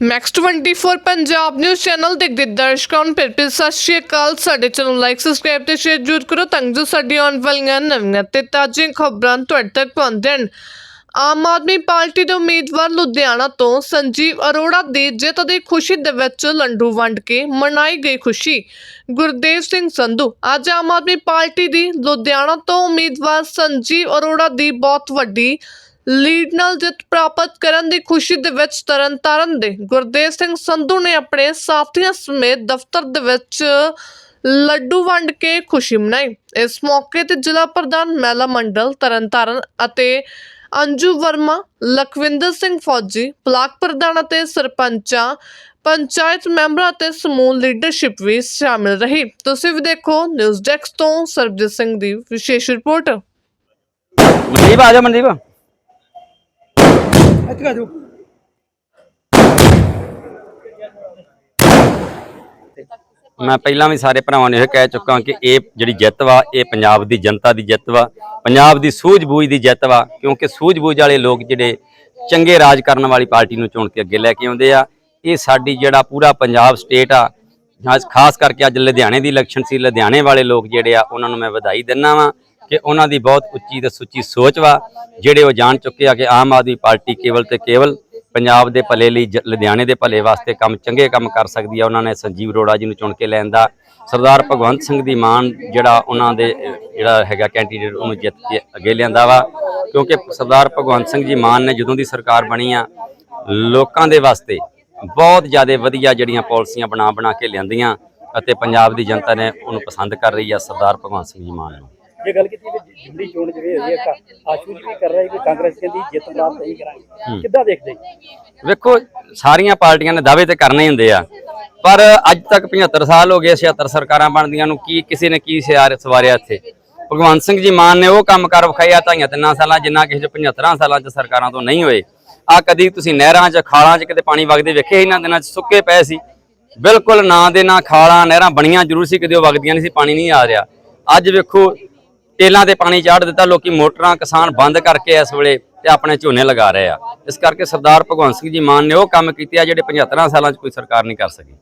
Max 24 Punjab news channel ਦੇਖਦੇ ਦਰਸ਼ਕਾਂ ਨੂੰ ਫਿਰ ਫਿਰ ਸਤਿ ਸ਼੍ਰੀ ਅਕਾਲ। ਸਾਡੇ ਚੈਨਲ ਲਾਈਕ ਸਬਸਕ੍ਰਾਈਬ ਤੇ ਸ਼ੇਅਰ ਜ਼ਰੂਰ ਕਰੋ ਤਾਂ ਜੋ ਸਾਡੀ ਆਉਣ ਵਾਲੀਆਂ ਨਵੀਆਂ ਤੇ ਤਾਜ਼ੀਆਂ ਖਬਰਾਂ ਤੁਹਾਡੇ ਤੱਕ ਪਹੁੰਚਣ। ਆਮ ਆਦਮੀ ਪਾਰਟੀ ਦੇ ਉਮੀਦਵਾਰ ਲੁਧਿਆਣਾ ਤੋਂ ਸੰਜੀਵ ਅਰੋੜਾ ਦੀ ਜਿੱਤ ਦੀ ਖੁਸ਼ੀ ਦੇ ਵਿੱਚ ਲੰਡੂ ਵੰਡ ਕੇ ਮਨਾਈ ਗਈ ਖੁਸ਼ੀ। ਗੁਰਦੇਵ ਸਿੰਘ ਸੰਧੂ, ਅੱਜ ਆਮ ਆਦਮੀ ਪਾਰਟੀ ਦੀ ਲੁਧਿਆਣਾ ਤੋਂ ਉਮੀਦਵਾਰ ਸੰਜੀਵ ਅਰੋੜਾ ਦੀ ਬਹੁਤ ਵੱਡੀ ਲੀਡ ਨਾਲ ਜਿੱਤ ਪ੍ਰਾਪਤ ਕਰਨ ਦੀ ਖੁਸ਼ੀ ਦੇ ਵਿੱਚ ਤਰਨਤਾਰਨ ਦੇ ਗੁਰਦੇਵ ਸਿੰਘ ਸੰਧੂ ਨੇ ਆਪਣੇ ਸਾਥੀਆਂ ਸਮੇਤ ਦਫ਼ਤਰ ਦੇ ਵਿੱਚ ਲੱਡੂ ਵੰਡ ਕੇ ਖੁਸ਼ੀ ਮਨਾਈ। ਇਸ ਮੌਕੇ ਤੇ ਜ਼ਿਲ੍ਹਾ ਪ੍ਰਧਾਨ ਮਹਿਲਾ ਮੰਡਲ, ਤਰਨਤਾਰਨ ਅਤੇ ਅੰਜੂ ਵਰਮਾ, ਲਖਵਿੰਦਰ ਸਿੰਘ ਫੌਜੀ, ਬਲਾਕ ਪ੍ਰਧਾਨ ਅਤੇ ਸਰਪੰਚਾਂ, ਪੰਚਾਇਤ ਮੈਂਬਰਾਂ ਅਤੇ ਸਮੂਹ ਲੀਡਰਸ਼ਿਪ ਵੀ ਸ਼ਾਮਿਲ ਰਹੀ। ਤੁਸੀਂ ਵੀ ਦੇਖੋ ਨਿਊਜ਼ ਡੈਸਕ ਤੋਂ ਸਰਬਜੀਤ ਸਿੰਘ ਦੀ ਵਿਸ਼ੇਸ਼ ਰਿਪੋਰਟ। ਮਨਦੀਪ ਆ ਜਾ ਮਨਦੀਪ। ਇੱਥੇ ਆ ਜਾਓ। ਮੈਂ ਪਹਿਲਾਂ ਵੀ ਸਾਰੇ ਭਰਾਵਾਂ ਨੂੰ ਇਹ ਕਹਿ ਚੁੱਕਾ ਕਿ ਇਹ ਜਿਹੜੀ ਜਿੱਤ ਵਾ, ਇਹ ਪੰਜਾਬ ਦੀ ਜਨਤਾ ਦੀ ਜਿੱਤ ਵਾ, ਪੰਜਾਬ ਦੀ ਸੂਝ-ਬੂਝ ਦੀ ਜਿੱਤ ਵਾ, ਕਿਉਂਕਿ ਸੂਝ-ਬੂਝ ਵਾਲੇ ਲੋਕ ਜਿਹੜੇ ਚੰਗੇ ਰਾਜ ਕਰਨ ਵਾਲੀ ਪਾਰਟੀ ਨੂੰ ਚੁਣ ਕੇ ਅੱਗੇ ਲੈ ਕੇ ਆਉਂਦੇ ਆ। ਇਹ ਸਾਡੀ ਜਿਹੜਾ ਪੂਰਾ ਪੰਜਾਬ ਸਟੇਟ ਆ, ਖਾਸ- ਖਾਸ ਕਰਕੇ ਅੱਜ ਲੁਧਿਆਣੇ ਦੀ ਇਲੈਕਸ਼ਨ ਸੀ, ਲੁਧਿਆਣੇ ਵਾਲੇ ਲੋਕ ਜਿਹੜੇ ਆ, ਉਹਨਾਂ ਨੂੰ ਮੈਂ ਵਧਾਈ ਦਿੰਦਾ ਵਾਂ। ਕਿ ਉਹਨਾਂ ਦੀ ਬਹੁਤ ਉੱਚੀ ਤੇ ਸੁੱਚੀ ਸੋਚ ਵਾ, ਜਿਹੜੇ ਉਹ ਜਾਣ ਚੁੱਕੇ ਆ ਕਿ ਆਮ ਆਦਮੀ ਪਾਰਟੀ ਕੇਵਲ ਤੇ ਕੇਵਲ ਪੰਜਾਬ ਦੇ ਭਲੇ ਲਈ ਜ- ਲੁਧਿਆਣੇ ਦੇ ਭਲੇ ਵਾਸਤੇ ਕੰਮ, ਚੰਗੇ ਕੰਮ ਕਰ ਸਕਦੀ ਆ। ਉਹਨਾਂ ਨੇ ਸੰਜੀਵ ਅਰੋੜਾ ਜੀ ਨੂੰ ਚੁਣ ਕੇ ਲੈਣ ਦਾ। ਸਰਦਾਰ ਭਗਵੰਤ ਸਿੰਘ ਦੀ ਮਾਨ ਜਿਹੜਾ ਉਹਨਾਂ ਦੇ, ਜਿਹੜਾ ਹੈਗਾ ਕੈਂਡੀਡੇਟ ਉਹਨੂੰ ਜਿੱਤ ਕੇ ਅੱਗੇ ਲਿਆਂਦਾ ਵਾ। ਕਿਉਂਕਿ ਸਰਦਾਰ ਭਗਵੰਤ ਸਿੰਘ ਜੀ ਮਾਨ ਨੇ ਜਦੋਂ ਦੀ ਸਰਕਾਰ ਬਣੀ ਆ, ਲੋਕਾਂ ਦੇ ਵਾਸਤੇ ਬਹੁਤ ਜ਼ਿਆਦਾ ਵਧੀਆ ਜਿਹੜੀਆਂ ਪਾਲਿਸੀਆਂ ਬਣਾ ਬਣਾ ਕੇ ਲਿਆਂਦੀਆਂ ਅਤੇ ਪੰਜਾਬ ਦੀ ਜਨਤਾ ਨੇ ਉਹਨੂੰ ਪਸੰਦ ਕਰ ਰਹੀ ਆ ਸਰਦਾਰ ਭਗਵੰਤ ਸਿੰਘ ਜੀ ਮਾਨ ਨੂੰ। ਜੇ ਗੱਲ ਕੀਤੀ ਵੀ ਜਿੰਦੀ ਚੋਣ ਜਿਵੇਂ ਹੋਈ ਹੈ ਆਸ਼ੂ ਜੀ ਵੀ ਕਰ ਰਹੇ ਕਿ ਕਾਂਗਰਸ ਕਹਿੰਦੀ ਜਿੱਤ ਪ੍ਰਾਪਤ ਨਹੀਂ ਕਰਾਂਗੇ। ਕਿੱਦਾਂ ਦੇਖਦੇ? ਵੇਖੋ ਸਾਰੀਆਂ ਪਾਰਟੀਆਂ ਨੇ ਦਾਅਵੇ ਤੇ ਕਰਨੇ ਹੁੰਦੇ ਆ। ਪਰ ਅੱਜ ਤੱਕ 75 ਸਾਲ ਹੋ ਗਏ 76 ਸਰਕਾਰਾਂ ਬਣਦੀਆਂ ਨੂੰ ਕੀ ਕਿਸੇ ਨੇ ਕੀ ਸਿਆਰ ਸਵਾਰਿਆ ਇੱਥੇ? ਭਗਵੰਤ ਸਿੰਘ ਜੀ ਮਾਨ ਨੇ ਉਹ ਕੰਮ ਕਰ ਵਿਖਾਇਆ ਤਾਈਆਂ ਤਿੰਨਾਂ ਸਾਲਾਂ ਜਿੰਨਾ ਕਿਸੇ 75 ਸਾਲਾਂ ਚ ਸਰਕਾਰਾਂ ਤੋਂ ਨਹੀਂ ਹੋਏ। ਆ ਕਦੀ ਤੁਸੀਂ ਨਹਿਰਾਂ 'ਚ ਖਾਲਾਂ 'ਚ ਕਿਤੇ ਪਾਣੀ ਵਗਦੇ ਵੇਖੇ ਇਹਨਾਂ ਦਿਨਾਂ 'ਚ ਸੁੱਕੇ ਪਏ ਸੀ? ਬਿਲਕੁਲ ਨਾ ਦੇ ਨਾ ਖਾਲਾਂ ਨਹਿਰਾਂ ਬਣੀਆਂ ਜ਼ਰੂਰ ਸੀ ਕਦੇ ਉਹ ਵਗਦੀਆਂ ਨਹੀਂ ਸੀ ਪਾਣੀ ਨਹੀਂ ਆ ਰਿਹਾ। ਅੱਜ ਵੇਖੋ ਟੇਲਾਂ ਤੇ ਪਾਣੀ ਚਾੜ ਦਿੱਤਾ, ਲੋਕੀ ਮੋਟਰਾਂ, ਕਿਸਾਨ ਬੰਦ ਕਰਕੇ ਇਸ ਵੇਲੇ ਤੇ ਆਪਣੇ ਝੋਨੇ ਲਗਾ ਰਹੇ ਆ। ਇਸ ਕਰਕੇ ਸਰਦਾਰ ਭਗਵੰਤ ਸਿੰਘ ਜੀ ਮਾਨ ਨੇ ਉਹ ਕੰਮ ਕੀਤੇ ਆ ਜਿਹੜੇ 75 ਸਾਲਾਂ 'ਚ ਕੋਈ ਸਰਕਾਰ ਨਹੀਂ ਕਰ ਸਕੀ।